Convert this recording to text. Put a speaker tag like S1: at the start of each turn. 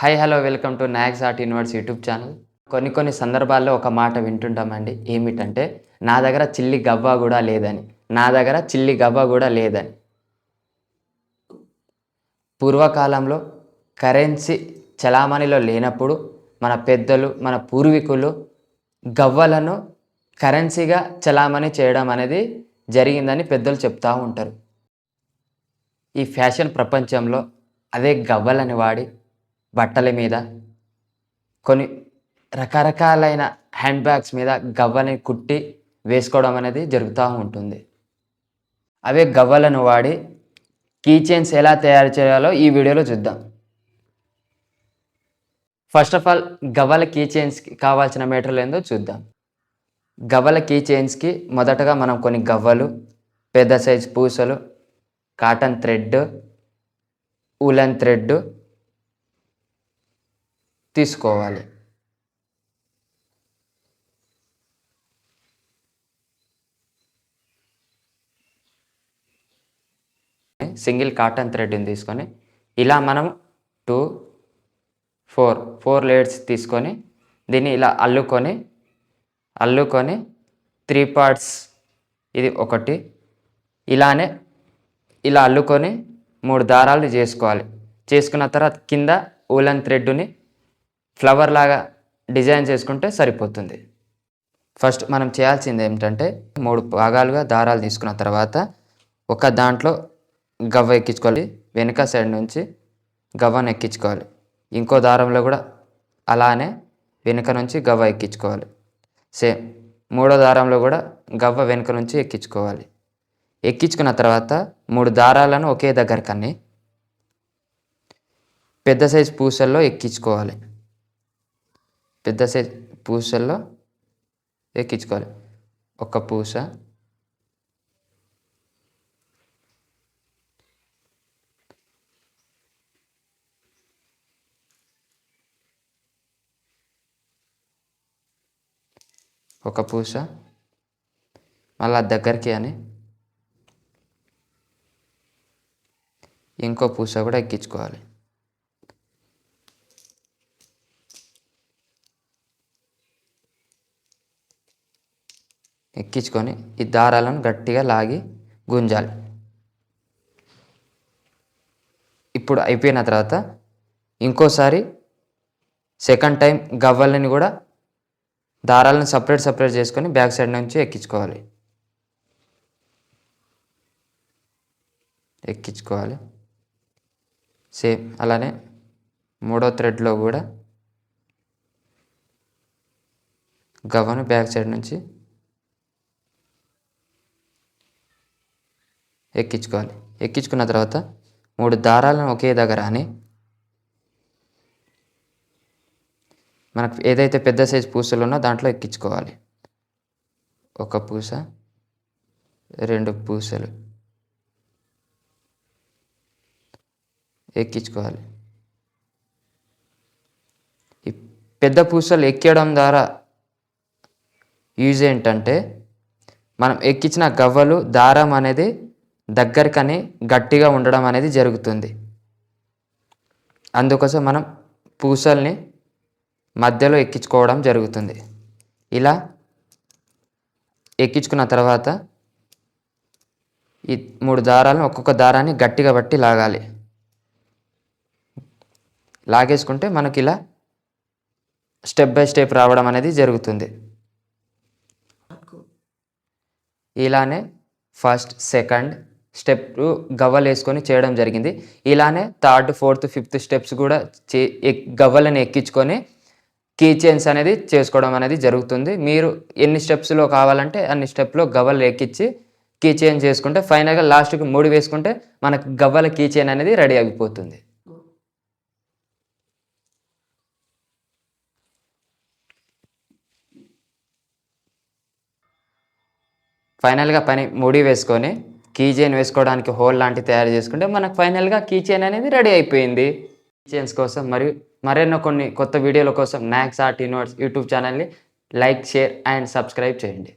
S1: Hi hello welcome to Knox art universe YouTube channel కొన్ని కొన్ని సందర్భాల్లో ఒక మాట వింటుంటామండి. ఏమిటంటే నా దగ్గర చిల్లి గవ్వ కూడా లేదని. నా దగ్గర చిల్లి గవ్వ కూడా లేదని. పూర్వకాలంలో కరెన్సీ చలామణిలో లేనప్పుడు మన పెద్దలు మన పూర్వీకులు గవ్వలను కరెన్సీగా చలామణి చేయడం అనేది జరిగిందని పెద్దలు చెప్తూ ఉంటారు. ఈ ఫ్యాషన్ ప్రపంచంలో అదే గవ్వలని వాడి బట్టల మీద కొన్ని రకరకాలైన హ్యాండ్ బ్యాగ్స్ మీద గవ్వని కుట్టి వేసుకోవడం అనేది జరుగుతూ ఉంటుంది. అవే గవ్వలను వాడి కీ చైన్స్ ఎలా తయారు చేయాలో ఈ వీడియోలో చూద్దాం. ఫస్ట్ ఆఫ్ ఆల్ గవ్వల కీ చైన్స్కి కావాల్సిన మెటీరియల్ ఏందో చూద్దాం. గవ్వల కీ చైన్స్కి మొదటగా మనం కొన్ని గవ్వలు పెద్ద సైజ్ పూసలు కాటన్ థ్రెడ్ ఉలన్ థ్రెడ్ తీసుకోవాలి. సింగిల్ కాటన్ థ్రెడ్ని తీసుకొని ఇలా మనం టూ ఫోర్ ఫోర్ లేయర్స్ తీసుకొని దీన్ని ఇలా అల్లుకొని అల్లుకొని త్రీ పార్ట్స్ ఇది ఒకటి. ఇలానే ఇలా అల్లుకొని మూడు దారాలు చేసుకోవాలి. చేసుకున్న తర్వాత కింద ఊలన్ థ్రెడ్ని ఫ్లవర్ లాగా డిజైన్ చేసుకుంటే సరిపోతుంది. ఫస్ట్ మనం చేయాల్సింది ఏమిటంటే మూడు భాగాలుగా దారాలు తీసుకున్న తర్వాత ఒక దాంట్లో గవ్వ ఎక్కించుకోవాలి వెనుక సైడ్ నుంచి గవ్వను ఎక్కించుకోవాలి. ఇంకో దారంలో కూడా అలానే వెనుక నుంచి గవ్వ ఎక్కించుకోవాలి. సేమ్ మూడో దారంలో కూడా గవ్వ వెనుక నుంచి ఎక్కించుకోవాలి. ఎక్కించుకున్న తర్వాత మూడు దారాలను ఒకే దగ్గర కన్ని పెద్ద సైజ్ పూసల్లో ఎక్కించుకోవాలి. పెద్ద సైజ్ పూసల్లో ఎక్కించుకోవాలి. ఒక పూస. ఒక పూస. మళ్ళా దగ్గరికి అని. ఇంకో పూస కూడా ఎక్కించుకోవాలి. ఎక్కించుకొని ఈ దారాలను గట్టిగా లాగి గుంజాలి. ఇప్పుడు అయిపోయిన తర్వాత ఇంకోసారి సెకండ్ టైం గవ్వలని కూడా దారాలను సపరేట్ సపరేట్ చేసుకొని బ్యాక్ సైడ్ నుంచి ఎక్కించుకోవాలి. ఎక్కించుకోవాలి. సేమ్ అలానే మూడో థ్రెడ్లో కూడా గవ్వను బ్యాక్ సైడ్ నుంచి ఎక్కించుకోవాలి. ఎక్కించుకున్న తర్వాత మూడు దారాలను ఒకే దగ్గర అని మనకు ఏదైతే పెద్ద సైజ్ పూసలు ఉన్నో దాంట్లో ఎక్కించుకోవాలి. ఒక పూస రెండు పూసలు ఎక్కించుకోవాలి. ఈ పెద్ద పూసలు ఎక్కడం ద్వారా యూజ్ ఏంటంటే మనం ఎక్కించిన గవ్వలు దారం అనేది దగ్గరకని గట్టిగా ఉండడం అనేది జరుగుతుంది. అందుకోసం మనం పూసల్ని మధ్యలో ఎక్కించుకోవడం జరుగుతుంది. ఇలా ఎక్కించుకున్న తర్వాత ఈ మూడు దారాలను ఒక్కొక్క దారాన్ని గట్టిగా బట్టి లాగాలి. లాగేసుకుంటే మనకి ఇలా స్టెప్ బై స్టెప్ రావడం అనేది జరుగుతుంది. ఇలానే ఫస్ట్ సెకండ్ స్టెప్ గవ్వలు వేసుకొని చేయడం జరిగింది. ఇలానే థర్డ్ ఫోర్త్ ఫిఫ్త్ స్టెప్స్ కూడా చే గవ్వలను ఎక్కించుకొని కీ చైన్స్ అనేది చేసుకోవడం అనేది జరుగుతుంది. మీరు ఎన్ని స్టెప్స్లో కావాలంటే అన్ని స్టెప్లో గవ్వలు ఎక్కించి కీ చైన్ చేసుకుంటే ఫైనల్గా లాస్ట్కి మూడు వేసుకుంటే మనకు గవ్వల కీ చైన్ అనేది రెడీ అయిపోతుంది. ఫైనల్గా పని ముడి వేసుకొని కీ చైన్ వేసుకోవడానికి హోల్ లాంటి తయారు చేసుకుంటే మనకు ఫైనల్గా కీ చైన్ అనేది రెడీ అయిపోయింది. కీ చైన్స్ కోసం మరియు మరెన్నో కొన్ని కొత్త వీడియోల కోసం నాక్స్ ఆర్ట్ యూనివర్స్ యూట్యూబ్ ఛానల్ని లైక్ షేర్ అండ్ సబ్స్క్రైబ్ చేయండి.